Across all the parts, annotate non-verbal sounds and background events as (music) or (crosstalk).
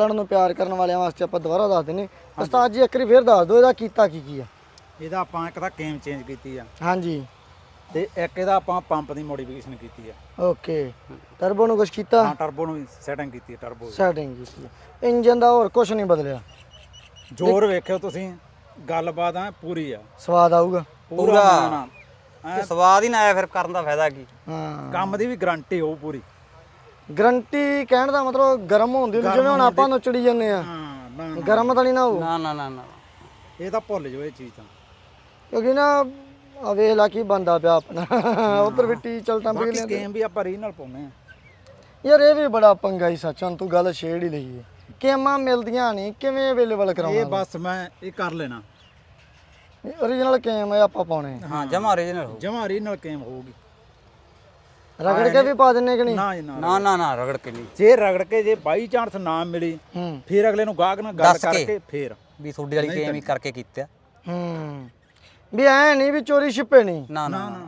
Holland ਨੂੰ ਪਿਆਰ ਕਰਨ ਵਾਲਿਆਂ ਵਾਸਤੇ ਆਪਾਂ ਦੁਬਾਰਾ ਦੱਸ ਦਿੰਨੇ ਉਸਤਾਦ ਜੀ ਇੱਕ ਵਾਰੀ ਫੇਰ ਦੱਸ ਦਿਓ ਇਹਦਾ ਕੀਤਾ ਕੀ ਕੀ ਆ? ਇਹਦਾ ਆਪਾਂ ਇੱਕ ਤਾਂ ਕੇਮ ਚੇਂਜ ਕੀਤੀ ਆ। ਹਾਂਜੀ। ਤੇ ਇੱਕ ਇਹਦਾ ਆਪਾਂ ਪੰਪ ਦੀ ਮੋਡੀਫਿਕੇਸ਼ਨ ਕੀਤੀ ਆ। ਓਕੇ। ਟਰਬੋ ਨੂੰ ਕੁਝ ਕੀਤਾ? ਹਾਂ ਟਰਬੋ ਨੂੰ ਵੀ ਸੈਟਿੰਗ ਕੀਤੀ ਆ ਟਰਬੋ। ਸੈਟਿੰਗ ਕੀਤੀ ਇੰਜਨ ਦਾ ਹੋਰ ਕੁਝ ਨਹੀਂ ਬਦਲਿਆ? ਜ਼ੋਰ ਵੇਖਿਓ ਤੁਸੀਂ ਗੱਲਬਾਤ ਆ ਪੂਰੀ ਆ। ਸਵਾਦ ਆਊਗਾ? ਪੂਰਾ ਸਵਾਦ ਹੀ ਨਾ ਆਇਆ ਫਿਰ ਕਰਨ ਦਾ ਫਾਇਦਾ ਕੀ? ਹਾਂ। ਕੰਮ ਦੀ ਵੀ ਗਾਰੰਟੀ ਹੋਊ ਪੂਰੀ। ਗਰੰਟੀ ਕਹਿਣ ਦਾ ਮਤਲਬ ਗਰਮ ਹੁੰਦੀ ਹੁੰਦੀ ਜਿਵੇਂ ਹੁਣ ਆਪਾਂ ਨੁਚੜੀ ਜੰਨੇ ਆ। ਹਾਂ ਨਾ ਨਾ। ਗਰਮ ਤਾਂ ਨਹੀਂ ਨਾ ਹੋਊ ਨਾ ਨਾ ਨਾ ਨਾ। ਇਹ ਤਾਂ ਭੁੱਲ ਜਾਓ ਇਹ ਚੀਜ਼ ਤਾਂ। ਕਿਉਂਕਿ ਨਾ ਆ ਵੇਖ ਲਾ ਕੀ ਬੰਦਾ ਪਿਆ ਆਪਣਾ। ਉਧਰ ਵੀ ਟੀ ਚਲ ਟੰਬ ਬਾਕੀ ਸਕੇਮ ਵੀ ਆਪਾਂ ਰੀਜਨਲ ਪਾਉਨੇ ਆ ਯਾਰ ਇਹ ਵੀ ਬੜਾ ਪੰਗਾ ਹੀ ਸੱਚ ਤੂੰ ਗੱਲ ਛੇੜ ਹੀ ਲਈ ਏ। ਕਿਮਾਂ ਮਿਲਦੀਆਂ ਨਹੀਂ ਕਿਵੇਂ ਅਵੇਲੇਬਲ ਇਹ ਕਰਾਉਣਾ ਬਸ ਮੈਂ ਇਹ ਕਰ ਲੈਣਾ। Origignal ਕੇਮ ਹੈ ਆਪਾਂ ਪਾਉਣੇ। ਹਾਂ ਜਮਾ ਓਰੀਜਨਲ ਹੋ ਜਮਾ ਕੇਮ ਹੋਊਗੀ। ਰਗੜ ਕੇ ਵੀ ਪਾ ਦਿੰਨੇ ਕਿ ਨਹੀਂ? ਨਾ ਜੀ ਨਾ ਨਾ। ਨਾ ਨਾ ਰਗੜ ਕੇ ਨਹੀਂ। ਜੇ ਰਗੜ ਕੇ ਜੇ ਬਾਈ ਚਾਂਸ ਨਾ ਮਿਲੀ ਹੂੰ। ਫਿਰ ਅਗਲੇ ਨੂੰ ਗਾਹਕ ਨਾਲ ਗੱਲ ਦੱਸ ਕੇ। ਕਰਕੇ ਫੇਰ। ਵੀ ਤੁਹਾਡੀ ਵਾਲੀ ਕੇਮ ਹੀ ਕਰਕੇ ਕੀਤਾ। ਹੂੰ। ਵੀ ਐ ਨਹੀਂ ਵੀ ਚੋਰੀ ਛਿਪੇ ਨਹੀਂ। ਨਾ ਨਾ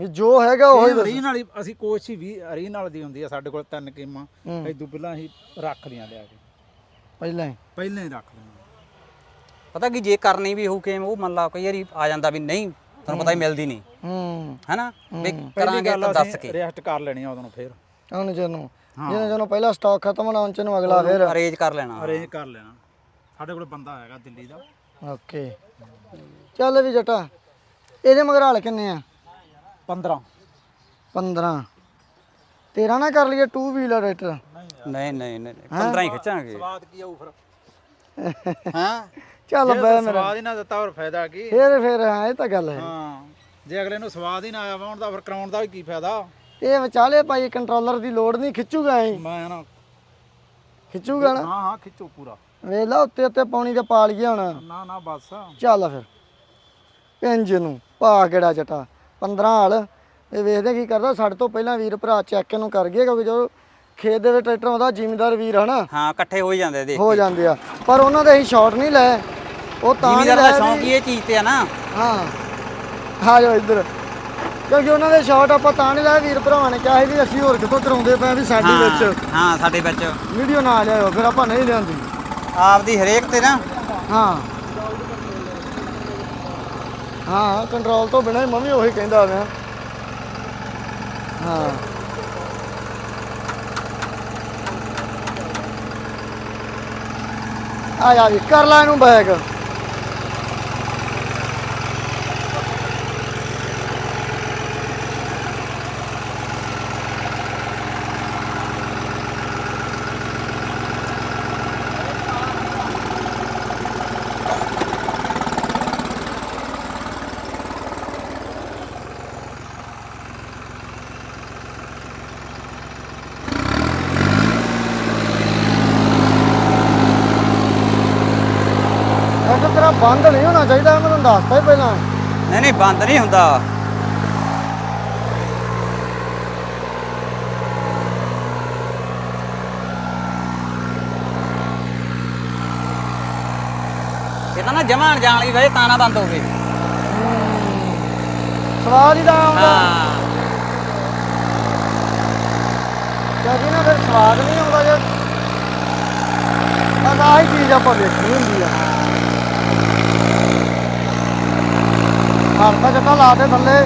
ਵੀ ਜੋ ਹੈਗਾ ਉਹ ਹੀ ਦੱਸ। ਰੀਜਨਲ ਹੀ ਅਸੀਂ ਕੋਸ਼ਿਸ਼ ਵੀ ਰੀਜਨਲ ਦੀ ਹੁੰਦੀ ਆ ਸਾਡੇ ਕੋਲ ਤਿੰਨ ਕੇਮਾਂ ਹੂੰ। ਇਦੋਂ ਪਹਿਲਾਂ ਅਸੀਂ ਰੱਖ ਲਿਆ ਲਿਆ ਕੇ। ਪਹਿਲਾਂ ਹੀ। ਪਹਿਲਾਂ ਹੀ ਰੱਖ ਲਿਆ। ਪਤਾ ਕੀ ਜੇ ਕਰਨੀ ਵੀ ਹੋਊ ਕੇਮ ਉਹ ਮੰਨ ਲਾ ਕਈ ਵਾਰੀ ਆ ਜਾਂਦਾ ਵੀ ਨਹੀਂ ਤੁਹਾਨੂੰ ਪਤਾ ਹੀ ਮਿਲਦੀ ਨਹੀਂ। ਹੂੰ। ਹੈਨਾ? ਵੀ ਕਰਾਂਗੇ ਤਾਂ ਦੱਸ ਕੇ। ਰੈਸਟ ਕਰ ਲੈਣੀ ਆ ਉਦੋਂ ਨੂੰ ਫੇਰ। ਉਹਨੂੰ ਜਿਹਨੂੰ ਜਿਹਨੇ ਜਿਹਨੂੰ ਪਹਿਲਾ ਸਟਾਕ ਖਤਮ ਹੋਣਾ ਉਹਨਾਂ ਨੂੰ ਅਗਲਾ ਫੇਰ ਅਰੇਂਜ ਕਰ ਲੈਣਾ। ਅਰੇਂਜ ਕਰ ਲੈਣਾ। ਸਾਡੇ ਕੋਲ ਬੰਦਾ ਹੈਗਾ ਦਿੱਲੀ ਦਾ। ਓਕੇ। ਚੱਲ ਵੀ ਜਟਾ ਇਹਦੇ ਮਗਰ ਹਾਲ ਕਿੰਨੇ ਆ? 15 15 ਤੇਰਾ ਨਾ ਕਰ ਲਈਏ 2 ਵੀਲਰ ਰੇਟਰ ਨਹੀਂ ਨਹੀਂ ਨਹੀਂ 15 ਹੀ ਖਿੱਚਾਂਗੇ। ਸਵਾਦ ਕੀ ਆਊ ਫਿਰ? (laughs) ਹਾਂ? ਚੱਲ ਬੈ ਤਾਂ ਸਵਾਦ ਹੀ ਨਾ ਦਿੱਤਾ ਹੋਰ ਫਾਇਦਾ ਕੀ? ਫੇਰ ਫੇਰ ਹਾਂ ਇਹ ਤਾਂ ਗੱਲ ਹੈ। ਹਾਂ ਜੇ ਅਗਲੇ ਨੂੰ ਸਵਾਦ ਹੀ ਨਾ ਆਇਆ ਵਾਉਣ ਦਾ ਫਿਰ ਕਰਾਉਣ ਦਾ ਵੀ ਕੀ ਫਾਇਦਾ? ਇਹ ਵਿਚਾਲੇ ਭਾਈ ਕੰਟਰੋਲਰ ਦੀ ਲੋੜ ਨਹੀਂ ਖਿੱਚੂਗਾ ਐ। ਮੈਂ ਨਾ ਖਿੱਚੂਗਾ ਨਾ? ਹਾਂ ਹਾਂ ਖਿੱਚੋ ਪੂਰਾ। ਵੇਖ ਲਾ ਉੱਤੇ ਉੱਤੇ ਪਾਣੀ ਤੇ ਪਾ ਲਈਏ ਹੁਣ। ਨਾ ਨਾ ਬਸ। ਚੱਲ ਫਿਰ। ਪਿੰਜ ਨੂੰ ਪਾ ਕਿਹੜਾ ਜਟਾ? 15 ਹਾਲ। ਇਹ ਵੇਖਦੇ ਕੀ ਕਰਦਾ ਸਾਡੇ ਤੋਂ ਪਹਿਲਾਂ ਵੀਰ ਭਰਾ ਚੈੱਕ ਇਹਨੂੰ ਕਰ ਗਏ ਕਿਉਂਕਿ ਜੋ ਖੇਤ ਦੇ ਵਿੱਚ ਟਰੈਕਟਰ ਆਉਂਦਾ ਜ਼ਿਮੀਦਾਰ ਵੀਰ ਹਨਾ? ਹਾਂ ਇਕੱਠੇ ਹੋ ਹੀ ਜਾਂਦੇ ਦੇਖ ਹੋ ਜਾਂਦੇ ਆ। ਪਰ ਉਹਨਾਂ ਦੇ ਅਸੀਂ ਸ਼ਾਟ ਨਹੀਂ ਲਏ। ਉਹ ਤਾਂ ਨਹੀਂ ਜ਼ਿਮੀਦਾਰ ਦਾ ਸ਼ੌਂਕ ਹੀ ਇਹ ਚੀਜ਼ ਤੇ ਆ ਨਾ। ਹਾਂ। ਆ ਜਾਓ ਇੱਧਰ। ਕਿਉਂਕਿ ਉਹਨਾਂ ਦੇ ਸ਼ਾਟ ਆਪਾਂ ਤਾਂ ਨਹੀਂ ਲਾਏ ਵੀਰ ਭਰਾਵਾਂ ਨੇ ਕਿਹਾ ਸੀ ਵੀ ਅਸੀਂ ਹੋਰ ਕਿਤੋਂ ਕਰਾਉਂਦੇ ਪਏ ਵੀ ਸਾਡੇ ਹਾਂ ਵਿੱਚ। ਹਾਂ ਸਾਡੇ ਵਿੱਚ। ਵੀਡੀਓ ਨਾ ਲਿਆਓ ਫਿਰ ਆਪਾਂ ਨਹੀਂ ਲਿਆਂਦੀ। ਆਪਦੀ ਹਰੇਕ ਤੇ ਨਾ। ਹਾਂ। ਹਾਂ ਕੰਟਰੋਲ ਤੋਂ ਬਿਨਾਂ ਹੀ ਮੈਂ ਵੀ ਉਹੀ ਕਹਿੰਦਾ ਮੈਂ ਹਾਂ। ਆ ਜਾ ਵੀ ਕਰ ਲੈ ਇਹਨੂੰ ਬੈਗ ਇਹ ਤਾਂ ਤੇਰਾ ਬੰਦ ਨਹੀਂ ਹੋਣਾ ਚਾਹੀਦਾ ਮੈਂ ਤੁਹਾਨੂੰ ਦੱਸਤਾ ਹੀ ਪਹਿਲਾਂ। ਨਹੀਂ ਨਹੀਂ ਬੰਦ ਨਹੀਂ ਹੁੰਦਾ। ਇਹ ਤਾਂ ਨਾ ਜਮਾਂ ਜਾਣ ਲਈ ਵੇ ਤਾਂ ਨਾ ਬੰਦ ਹੋਵੇ। ਸਵਾਲ ਹੀ ਦਾ ਆਉਂਦਾ। ਹਾਂ। ਕਿਉਂਕਿ ਨਾ ਫਿਰ ਸਵਾਦ ਨਹੀਂ ਆਉਂਦਾ ਜੇ। ਬਸ ਆਹੀ ਚੀਜ਼ ਆਪਾਂ ਦੇਖਣੀ ਹੁੰਦੀ ਆ। ਹਰ ਤਾਂ ਲਾ ਦੇ ਥੱਲੇ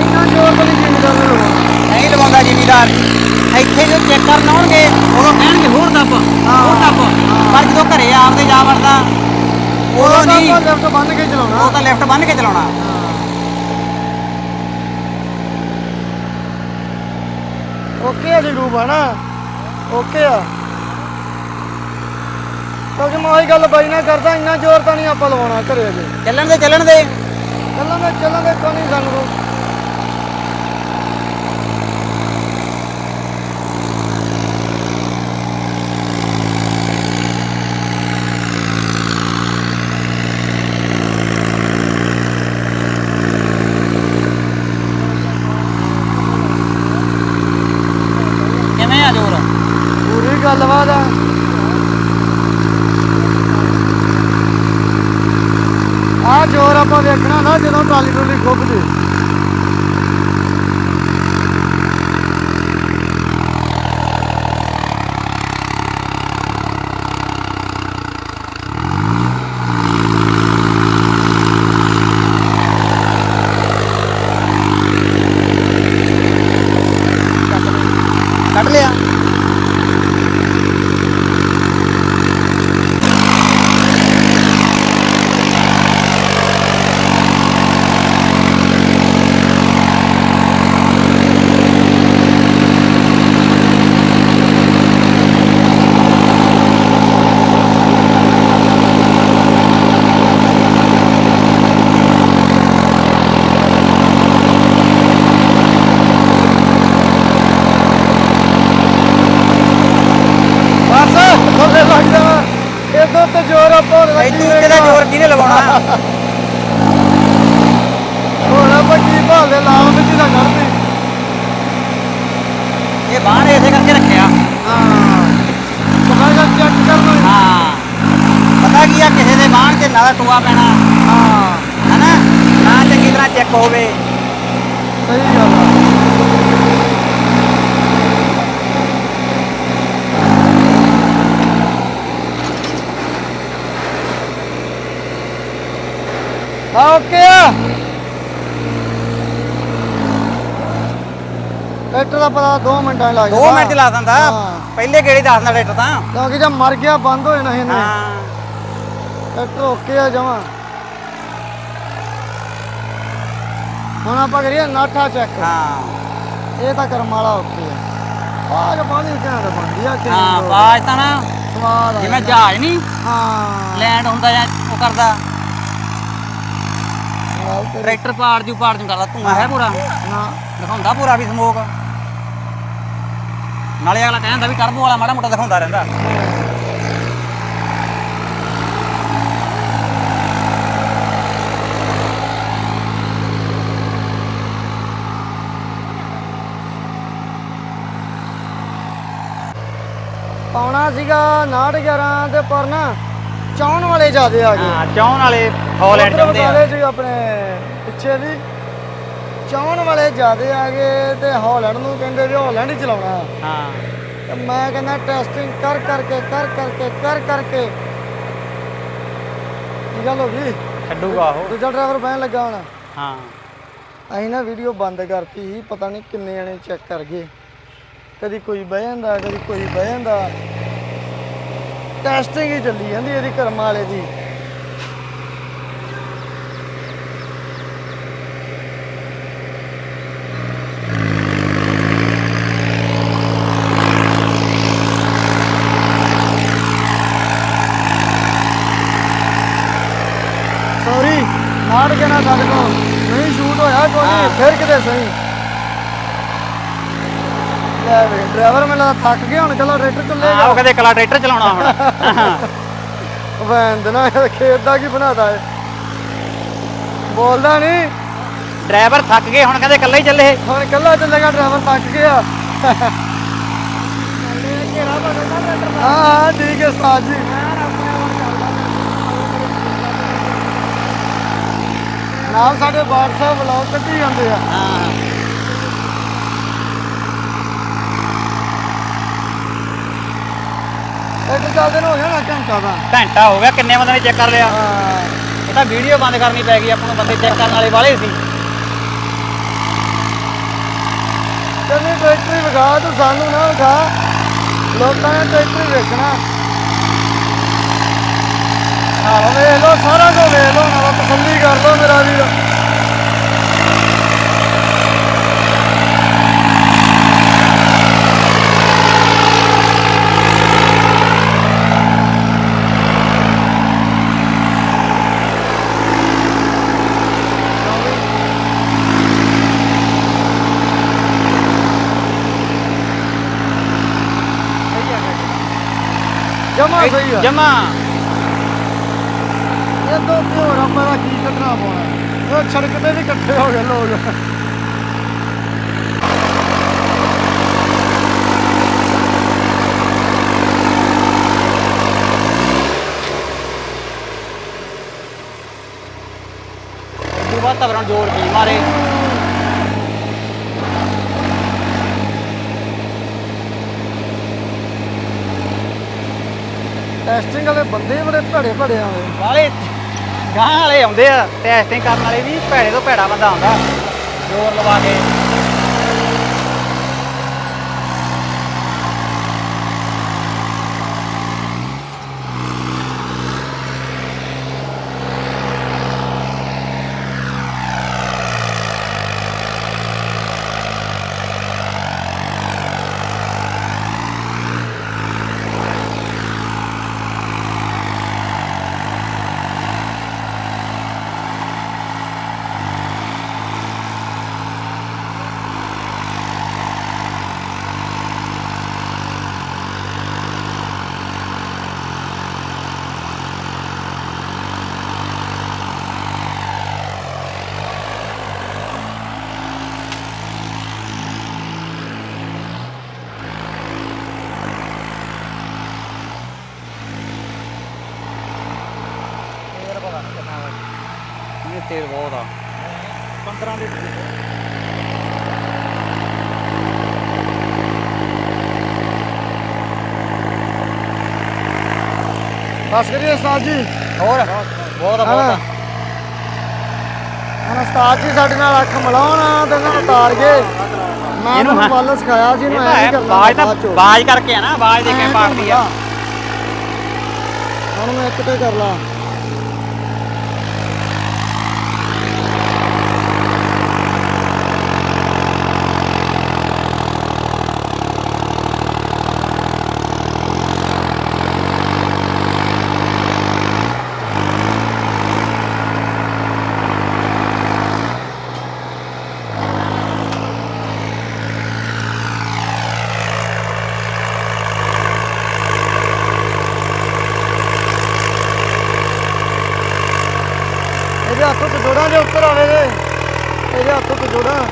ਇੰਨਾ ਜ਼ੋਰ ਤਾਂ ਨਹੀਂ ਜਿੰਦਾ ਨੂੰ ਨਹੀਂ ਲਵਾਉਂਦਾ ਜ਼ਿਮੀਦਾਰ ਇੱਥੇ ਜੋ ਚੈੱਕ ਕਰਨ ਆਉਣਗੇ ਉਦੋਂ ਕਹਿਣਗੇ ਹੋਰ ਦੱਬ ਹੋਰ ਦੱਬ ਪਰ ਜਦੋਂ ਘਰੇ ਆਪਦੇ ਜਾ ਵੜਦਾ ਉਦੋਂ ਨਹੀਂ ਆਪਾਂ ਲੈਫਟ ਬੰਨ ਕੇ ਚਲਾਉਣਾ ਉਹ ਤਾਂ ਲੈਫਟ ਬੰਨ ਕੇ ਚਲਾਉਣਾ ਓਕੇ ਆ ਜੀ ਰੂਪ ਹਨਾ ਓਕੇ ਆ ਕਿਉਂਕਿ ਮੈਂ ਉਹੀ ਗੱਲ ਬਾਈ ਨਾਲ ਕਰਦਾ ਇੰਨਾ ਜ਼ੋਰ ਤਾਂ ਨਹੀਂ ਆਪਾਂ ਲਵਾਉਣਾ ਘਰੇ ਅਜੇ। ਚੱਲਣ ਦੇ ਚੱਲਣ ਦੇ ਚੱਲਾਂਗੇ ਚੱਲਾਂਗੇ ਕੋਈ ਨਹੀਂ ਸਾਨੂੰ ਕਿਵੇਂ ਆ ਜੋਰ? ਪੂਰੀ ਗੱਲਬਾਤ ਆ। ਆਪਾਂ ਦੇਖਣਾ ਨਾ ਜਦੋਂ ਟਰਾਲੀ ਟਰਾਲੀ ਖੁੱਭ ਸਹੀ ਗੱਲ ਆ। ਓਕੇ ਟਰੈਕਟਰ ਦਾ ਪਤਾ 2 ਮਿੰਟਾਂ ਲੱਗ 2 ਮਿੰਟ ਲਾ ਦਿੰਦਾ। ਪਹਿਲੇ ਗੇੜੇ ਦੱਸ ਦਿੰਦਾ ਟਰੈਕਟਰ ਤਾਂ। ਕਿਉਂਕਿ ਜੇ ਮਰ ਗਿਆ ਬੰਦ ਹੋ ਜਾਣਾ ਇਹਨੇ। ਹਾਂ। ਟਰੈਕਟਰ ਓਕੇ ਆ ਜਮਾ। ਹੁਣ ਆਪਾਂ ਕਰੀਏ ਨਾਠਾ ਚੈੱਕ ਹਾਂ। ਇਹ ਤਾਂ ਕਰਮ ਵਾਲਾ ਓਕੇ ਆ ਆ ਜੋ ਪਾਣੀ ਘੈਂਟ ਬਣਦੀ ਆ ਕਿ ਹਾਂ ਬਾਜ ਤਾਂ ਨਾ ਸਵਾਦ ਆ ਜਿਵੇਂ ਜਹਾਜ਼ ਨਹੀਂ ਹਾਂ। ਲੈਂਡ ਹੁੰਦਾ ਜਾਂ ਉਹ ਕਰਦਾ। ਨਾਲ ਤੇ ਟਰੈਕਟਰ ਪਾੜ ਜੂ ਪਾੜ ਜੂ ਕਰਦਾ ਧੂਆਂ ਹੈ ਪੂਰਾ। ਨਾ। ਦਿਖਾਉਂਦਾ ਪੂਰਾ ਵੀ ਸਮੋਕ ਨਾਲੇ ਅਗਲਾ ਕਹਿੰਦਾ ਵੀ ਟਰਬੋ ਵਾਲਾ ਮਾੜਾ ਮੋਟਾ ਦਿਖਾਉਂਦਾ ਰਹਿੰਦਾ। ਪਾਉਣਾ ਸੀਗਾ 911 ਤੇ ਪਰ ਨਾ ਚਾਉਣ ਵਾਲੇ ਜ਼ਿਆਦੇ ਆ ਗਏ। ਹਾਂ ਚੌਣ ਵਾਲੇ ਹਾਲੈਂਡ ਚਾਹੁੰਦੇ ਆ। 'ਚ ਆਪਣੇ ਪਿੱਛੇ ਦੀ ਚਾਉਣ ਵਾਲੇ ਜ਼ਿਆਦੇ ਆ ਗਏ ਤੇ ਹਾਲੈਂਡ ਨੂੰ ਕਹਿੰਦੇ ਵੀ ਹਾਲੈਂਡ ਹੀ ਚਲਾਉਣਾ। ਹਾਂ। ਤੇ ਮੈਂ ਕਹਿੰਦਾ ਟੈਸਟਿੰਗ ਕਰ ਕਰਕੇ ਕਰ ਕਰਕੇ ਕਰ ਕਰਕੇ ਕੀ। ਗੱਲ ਹੋ ਗਈ? ਛੱਡੂਗਾ ਉਹ। ਦੂਜਾ ਡਰਾਈਵਰ ਬਹਿਣ ਲੱਗਾ ਹੁਣ। ਹਾਂ। ਅਸੀਂ ਨਾ ਵੀਡੀਓ ਬੰਦ ਕਰਤੀ ਸੀ ਪਤਾ ਨਹੀਂ ਕਿੰਨੇ ਜਣੇ ਚੈੱਕ ਕਰ ਗਏ। ਕਦੀ ਕੋਈ ਬਹਿ ਜਾਂਦਾ ਕਦੀ ਕੋਈ ਬਹਿ ਜਾਂਦਾ। ਟੈਸਟਿੰਗ ਹੀ ਚੱਲੀ ਜਾਂਦੀ ਇਹਦੀ ਕਰਮ ਵਾਲੇ ਦੀ। ਸੌਰੀ ਨਾੜ ਕੇ ਨਾ ਸਾਡੇ ਕੋਲ। ਨਹੀਂ ਸ਼ੂਟ ਹੋਇਆ ਕੋਈ ਫਿਰ ਕਿਤੇ ਸਹੀ। ਲੈ ਵੇ ਡਰਾਈਵਰ ਮੈਨੂੰ ਲੱਗਦਾ ਥੱਕ ਗਿਆ ਹੁਣ ਕੱਲਾ ਟਰੈਕਟਰ ਹਾਂ, ਚੱਲੇਗਾ। ਉਹ ਕਹਿੰਦੇ ਕਲਾ ਟਰੈਕਟਰ ਚਲਾਉਣਾ ਹੁਣ। ਵੈਨ ਦੇ ਨਾ ਖੇਤ ਦਾ ਕੀ ਬਣਾਦਾ ਹੈ ਬੋਲਦਾ ਨਹੀਂ ਡਰਾਈਵਰ ਥੱਕ ਗਏ ਹੁਣ ਕਹਿੰਦੇ ਇਕੱਲੇ ਹੀ ਚੱਲੇ। ਹੁਣ ਕੱਲਾ ਚੱਲੇਗਾ ਡਰਾਈਵਰ ਥੱਕ ਗਿਆ। ਹਾਂ ਹਾਂ ਠੀਕ ਹੈ ਉਸਤਾਦ ਜੀ। ਨਾਲ ਸਾਡੇ WhatsApp ਵਲੌਗ ਕੱਢੀ ਜਾਂਦੇ ਆ। ਹਾਂ। ਇੱਕ ਚੱਲਦੇ ਨੂੰ ਹੋ ਗਿਆ ਨਾ ਘੰਟਾ ਦਾ। ਘੰਟਾ ਹੋ ਗਿਆ ਕਿੰਨੇ ਬੰਦੇ ਨੇ ਚੈੱਕ ਕਰ ਲਿਆ? ਇਹ ਤਾਂ ਵੀਡੀਓ ਬੰਦ ਕਰਨੀ ਪੈ ਗਈ ਆਪਾਂ ਨੂੰ ਬੰਦੇ ਚੈੱਕ ਕਰਨ ਵਾਲੇ ਵਾਲੇ ਸੀ। ਕਹਿੰਦੇ ਟਰੈਕਟਰ ਵਿਖਾ ਤੂੰ ਸਾਨੂੰ ਨਾ ਵਿਖਾ। ਲੋਕਾਂ ਨੇ ਟਰੈਕਟਰ ਵੇਖਣਾ। ਆਹ ਵੇਖ ਲੋ ਸਾਰਾ ਕੁਝ ਵੇਖ ਲੋ ਨਾਲ ਤਸੱਲੀ ਕਰ ਲੋ ਮੇਰਾ ਵੀਰ। ਜਮਾ ਸਹੀ ਆ। ਜਮਾ। ਇਹ ਤੋਂ ਹੋਰ ਆਪਾਂ ਦਾ ਕੀ ਕੱਢਣਾ ਪਾਉਣਾ। ਇਹ ਸੜਕ ਤੇ ਵੀ ਇਕੱਠੇ ਹੋ ਗਏ ਲੋਕ। ਹੁਣ ਜੋੜ ਕੀ ਮਾਰੇ। ਟੈਸਟਿੰਗ ਵਾਲੇ ਬੰਦੇ ਬੜੇ ਭੜੇ ਭੜੇ ਆਉਂਦੇ ਵਾਲੇ ਗਾਂ ਵਾਲੇ ਆਉਂਦੇ ਆ ਟੈਸਟਿੰਗ ਕਰਨ ਵਾਲੇ ਵੀ ਭੈੜੇ ਤੋਂ ਭੈੜਾ ਬੰਦਾ ਆਉਂਦਾ। ਜੋਰ ਲਵਾ ਕੇ ਫੇਰ ਪਤਾ ਨਹੀਂ ਕਿੰਨਾ ਵਾ ਇਹ ਤੇਲ ਬਹੁਤ ਆ। 15 ਲੀਟਰ ਬਸ ਕਰੀਏ ਉਸਤਾਦ ਜੀ। ਹੋਰ? ਬਹੁਤ ਆ ਬਹੁਤ ਆ। ਹੁਣ ਉਸਤਾਦ ਜੀ ਸਾਡੇ ਨਾਲ ਅੱਖ ਮਿਲਾਉਣ ਤੇ ਇਹਨਾਂ ਨੂੰ ਤਾਰ ਗਏ। ਮੈਂ ਇਹਨੂੰ ਇਹਨੂੰ। ਵੱਲ ਸਿਖਾਇਆ ਸੀ ਇਹ ਇਹਨੂੰ ਐਂ ਕਰਨਾ ਬਾਜ ਤਾਂ ਬਾਅਦ ਚੋਂ। ਬਾਜ ਕਰਕੇ ਆ ਨਾ ਬਾਜ ਦੇ ਕੇ ਐਂ ਪਾੜਦੀ ਆ। ਹੁਣ ਮੈਂ ਇੱਕ ਤੇ ਕਰ ਲਾ ਇਹਦੇ ਹੱਥੋਂ ਤੇ ਜੋੜਾਂ ਦੇ ਉੱਪਰ ਆਵੇ ਦੇ ਇਹਦੇ ਹੱਥੋਂ ਤੇ ਜੋੜਾਂ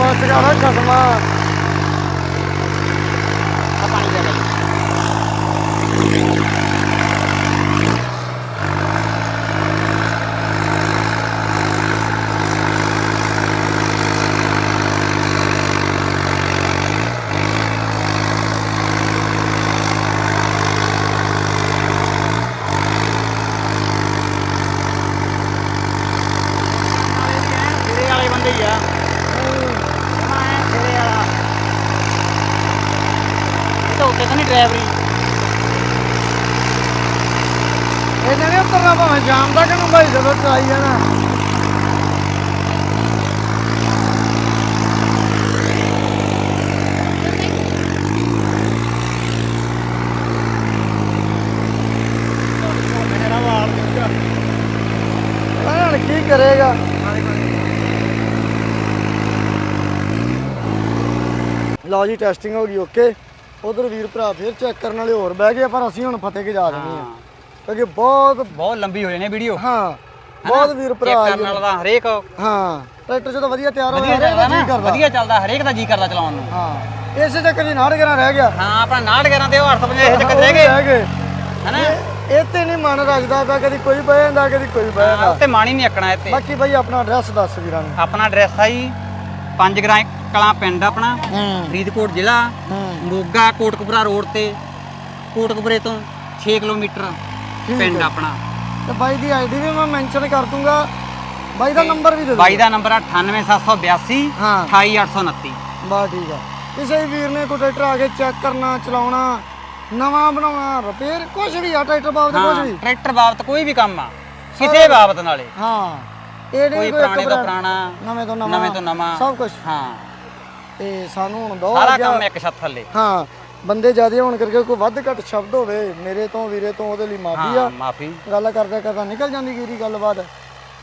ਬਸ ਕਰਾ ਖਸਮਾ ਆ ਪਾਣੀ ਦੇ ਲਈ ਤੇਰੇ ਵਾਲੇ ਬੰਦੇ ਹੀ ਆ ਜਮਾ ਐ ਤੇਰੇ ਵਾਲਾ ਇਹ ਤਾਂ ਉੱਤੇ ਤਾਂ ਨਹੀਂ ਡਰਾਈਵਰੀ। ਇਹਨੇ ਨਹੀਂ ਉਤਰਨਾ ਭਾਵੇਂ ਜਾਮ ਦਾ ਕਿਨੂੰ ਭਾਈ, ਜਦੋਂ ਚਲਾਈ ਜਾਣਾ। ਕੀ ਕਰੇਗਾ। ਲਓ ਜੀ ਟੈਸਟਿੰਗ ਹੋ ਗਈ ਓਕੇ ਉਧਰ ਵੀਰ ਭਰਾ ਫਿਰ ਚੈੱਕ ਕਰਨ ਵਾਲੇ ਹੋਰ ਬਹਿ ਗਏ ਪਰ ਅਸੀਂ ਹੁਣ ਫਤਿਹ ਕੇ ਜਾ ਆ ਹਾਂ। ਕਿਉਂਕਿ ਬਹੁਤ ਬਹੁਤ ਲੰਬੀ ਹੋ ਜਾਣੀ ਵੀਡੀਓ ਹਾਂ ਬਹੁਤ ਵੀਰ ਭਰਾ ਚੈੱਕ ਕਰਨ ਵਾਲਾ ਤਾਂ ਹਰੇਕ ਹਾਂ ਟਰੈਕਟਰ ਜਦੋਂ ਵਧੀਆ ਤਿਆਰ ਹੋਇਆ ਹਰੇਕ ਦਾ ਜੀ ਕਰਦਾ। ਵਧੀਆ ਚੱਲਦਾ ਹਰੇਕ ਦਾ ਜੀ ਕਰਦਾ ਚਲਾਉਣ ਨੂੰ। ਹਾਂ ਇਸੇ ਚੱਕਰ ਦੀ ਨਾੜ ਗਰਾ ਰਹਿ ਗਿਆ। ਹਾਂ ਆਪਣਾ 911 ਤੇ ਉਹ 850 ਚੱਕਰ ਰਹਿ ਗਏ। ਰਹਿ ਗਏ। ਹਨਾ? ਇਹ ਤੇ ਨਹੀਂ ਮਨ ਰੱਖਦਾ ਪਿਆ ਕਦੀ ਕੋਈ ਬਹਿ ਜਾਂਦਾ ਕਦੀ ਕੋਈ ਬਹਿ ਜਾਂਦਾ। ਉੱਤੇ ਮਾਣੀ ਨਹੀਂ ਅੱਕਣਾ ਇੱਥੇ। ਬਾਕੀ ਭਾਈ ਆਪਣਾ ਐਡਰੈਸ ਦੱਸ ਵੀਰਾਂ ਨੂੰ। ਆਪਣਾ ਐਡਰੈਸ ਆ ਜੀ। ਪੰਜ ਗ੍ਰਾਂ ਕਲਾਂ ਪਿੰਡ ਆਪਣਾ ਹੂੰ। ਫਰੀਦਕੋਟ ਜ਼ਿਲ੍ਹਾ ਹੂੰ। ਮੋਗਾ ਕੋਟਕਪੁਰਾ ਰੋਡ ਤੇ ਕੋਟਕਪੁਰੇ ਤੋਂ 6 ਕਿਲੋਮੀਟਰ ਠੀਕ ਪਿੰਡ ਹੈ। ਆਪਣਾ। ਤੇ ਬਾਈ ਦੀ ਆਈਡੀ ਵੀ ਮੈਂ ਮੈਂਸ਼ਨ ਕਰ ਦੂੰਗਾ। ਬਾਈ ਦਾ ਨੰਬਰ ਵੀ ਦੇ ਬਾਈ ਦਾ ਨੰਬਰ ਆ 98782 ਹਾਂ। 28829 ਬਾ ਠੀਕ ਆ। ਕਿਸੇ ਵੀਰ ਨੇ ਕੋਈ ਟਰੈਕਟਰ ਆ ਕੇ ਚੈੱਕ ਕਰਨਾ ਚਲਾਉਣਾ ਨਵਾਂ ਬਣਾਉਣਾ ਰਿਪੇਅਰ ਕੁਝ ਵੀ ਆ ਟਰੈਕਟਰ ਬਾਬਤ ਕੁਝ ਵੀ। ਟਰੈਕਟਰ ਬਾਬਤ ਕੋਈ ਵੀ ਕੰਮ ਆ ਕਿਸੇ ਬਾਬਤ ਨਾਲੇ। ਹਾਂ। ਇਹ ਨਹੀਂ ਕੋਈ ਕੋਈ ਇੱਕ ਪੁਰਾਣੇ ਤੋਂ brand, ਪੁਰਾਣਾ ਨਵੇਂ ਤੋਂ ਨਵਾਂ ਨਵੇਂ ਤੋਂ ਨਵਾਂ ਸਭ ਕੁਝ ਹਾਂ। ਤੇ ਸਾਨੂੰ ਹੁਣ ਦੋ ਸਾਰਾ ਕੰਮ ਇੱਕ ਛੱਤ ਥੱਲੇ। ਹਾਂ ਬੰਦੇ ਜ਼ਿਆਦੇ ਹੋਣ ਕਰਕੇ ਕੋਈ ਵੱਧ ਘੱਟ ਸ਼ਬਦ ਹੋਵੇ ਮੇਰੇ ਤੋਂ ਵੀਰੇ ਤੋਂ ਉਹਦੇ ਲਈ ਮਾਫੀ ਆ। ਹਾਂ ਮਾਫੀ। ਗੱਲ ਕਰਦੇ ਕਰਦਾ ਨਿਕਲ ਜਾਂਦੀ ਗੀਰੀ ਗੱਲਬਾਤ।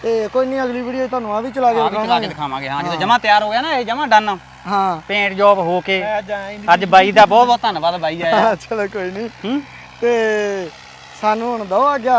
ਤੇ ਕੋਈ ਨਹੀਂ ਅਗਲੀ ਵੀਡੀਓ ਤੁਹਾਨੂੰ ਆ ਵੀ ਚਲਾ ਕੇ ਆ ਵੀ ਚਲਾ ਕੇ ਦਿਖਾਵਾਂਗੇ ਹਾਂ ਜਦੋਂ ਜਮਾ ਤਿਆਰ ਹੋ ਗਿਆ ਨਾ ਇਹ ਜਮਾ ਡਨ। ਹਾਂ। ਪੇਂਟ ਜੌਬ ਹੋ ਕੇ ਅੱਜ ਬਾਈ ਦਾ ਬਹੁਤ ਬਹੁਤ ਧੰਨਵਾਦ ਬਾਈ ਆਇਆ। (laughs) ਚਲੋ ਕੋਈ ਨਹੀਂ। ਤੇ ਸਾਨੂੰ ਹੁਣ ਦੋ ਆ ਗਿਆ